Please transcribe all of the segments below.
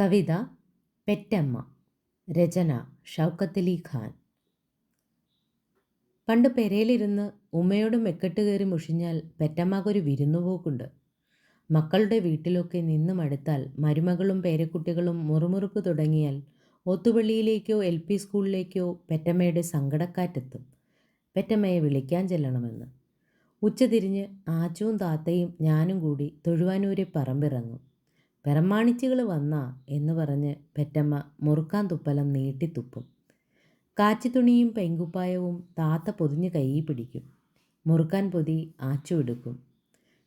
കവിത പെറ്റമ്മ രചന ഷൗക്കത്തലി ഖാൻ. പണ്ട് പെരയിലിരുന്ന് ഉമ്മയോട് മെക്കെട്ട് കയറി മുഷിഞ്ഞാൽ പെറ്റമ്മക്കൊരു വിരുന്നുപോക്കുണ്ട്. മക്കളുടെ വീട്ടിലൊക്കെ നിന്ന് മടുത്താൽ മരുമകളും പേരക്കുട്ടികളും മുറുമുറുപ്പ് തുടങ്ങിയാൽ ഒത്തുപള്ളിയിലേക്കോ എൽ പി സ്കൂളിലേക്കോ പെറ്റമ്മയുടെ സങ്കടക്കാറ്റെത്തും. പെറ്റമ്മയെ വിളിക്കാൻ ചെല്ലണമെന്ന്. ഉച്ചതിരിഞ്ഞ് ആച്ചുവും താത്തയും ഞാനും കൂടി തൊഴുവാനൂരെ പറമ്പിറങ്ങും. പിറമാണിച്ചുകൾ വന്നാ എന്ന് പറഞ്ഞ് പെറ്റമ്മ മുറുക്കാൻ തുപ്പലം നീട്ടിത്തുപ്പും കാച്ചിത്തുണിയും പെങ്കുപ്പായവും താത്ത പൊതിഞ്ഞ് കൈ പിടിക്കും. മുറുക്കാൻ പൊതി ആച്ചു എടുക്കും.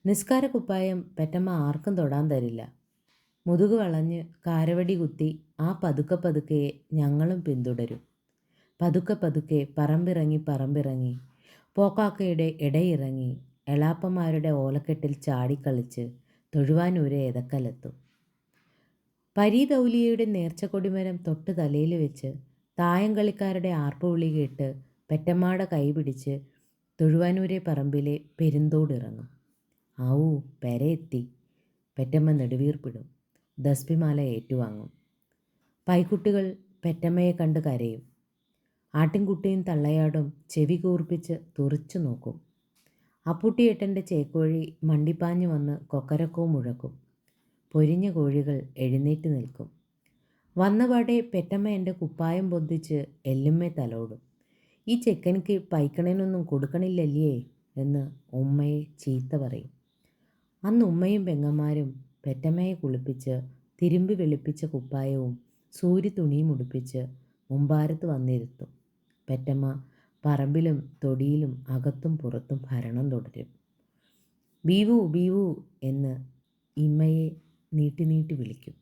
നിസ്കാര കുപ്പായം പെറ്റമ്മ ആർക്കും തൊടാൻ തരില്ല. മുതുക് വളഞ്ഞ് കാരവടി കുത്തി ആ പതുക്കെ പതുക്കെ ഞങ്ങളും പിന്തുടരും. പതുക്കെ പതുക്കെ പറമ്പിറങ്ങി പറമ്പിറങ്ങി പോക്കാക്കയുടെ ഇടയിറങ്ങി എളാപ്പന്മാരുടെ ഓലക്കെട്ടിൽ ചാടിക്കളിച്ച് തൊഴുവാനൂരെ എതക്കലെത്തും പരീതൗലിയയുടെ നേർച്ചക്കൊടിമരം തൊട്ട് തലയിൽ വെച്ച് തായം കളിക്കാരുടെ ആർപ്പുവിളി കേട്ട് പെറ്റമ്മാട കൈപിടിച്ച് തൊഴുവാനൂരെ പറമ്പിലെ പെരുന്തോടിറങ്ങും. ആവൂ പെരയെത്തി പെറ്റമ്മ നെടുവീർപ്പിടും. ദസ്പിമാല ഏറ്റുവാങ്ങും. പൈക്കുട്ടികൾ പെറ്റമ്മയെ കണ്ട് കരയും. ആട്ടിൻകുട്ടിയും തള്ളയാടും ചെവി കൂർപ്പിച്ച് തുറിച്ചു നോക്കും. അപ്പുട്ടിയേട്ടന്റെ ചേക്കോഴി മണ്ടിപ്പാഞ്ഞു വന്ന് കൊക്കരക്കോ മുഴക്കും. പൊരിഞ്ഞ കോഴികൾ എഴുന്നേറ്റ് നിൽക്കും. വന്നപാടെ പെറ്റമ്മ എന്റെ കുപ്പായം പൊന്തിച്ച് എല്ലുമ്മേ തലോടും. ഈ ചെക്കനിക്ക് പൈക്കണേനൊന്നും കൊടുക്കണില്ലല്ലേ എന്ന് ഉമ്മയെ ചീത്ത പറയും. അന്ന് ഉമ്മയും പെങ്ങന്മാരും പെറ്റമ്മയെ കുളിപ്പിച്ച് തിരുമ്പി വെളുപ്പിച്ച കുപ്പായവും സൂര്യ തുണിയും ഉടുപ്പിച്ച് മുമ്പാരത്ത് വന്നിരുത്തും. പെറ്റമ്മ പറമ്പിലും തൊടിയിലും അകത്തും പുറത്തും ഭരണം തുടരും. ബീവു ബീവു എന്ന് ഇമ്മയെ നീട്ടി നീട്ടി വിളിക്കും.